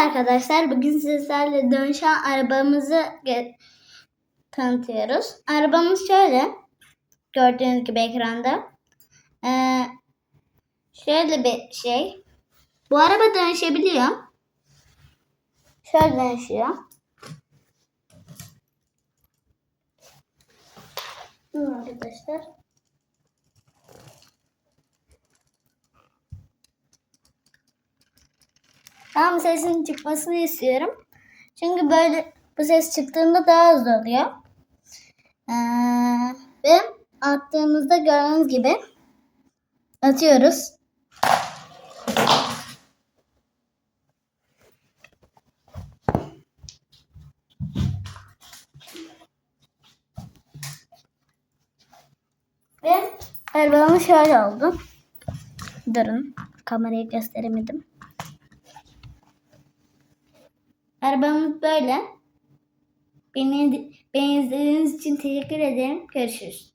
arkadaşlar. Bugün sizlerle dönüşen arabamızı tanıtıyoruz. Arabamız şöyle. Gördüğünüz gibi ekranda. Ee, şöyle bir şey. Bu araba dönüşebiliyor. Şöyle dönüşüyor. Arkadaşlar. Tam sesin çıkmasını istiyorum. Çünkü böyle bu ses çıktığında daha hızlı oluyor. Ee, ve attığımızda gördüğünüz gibi atıyoruz. Ve arabamız şöyle oldu. Durun. Kamerayı gösteremedim. Arabamız böyle. Beni, beni izlediğiniz için teşekkür ederim. Görüşürüz.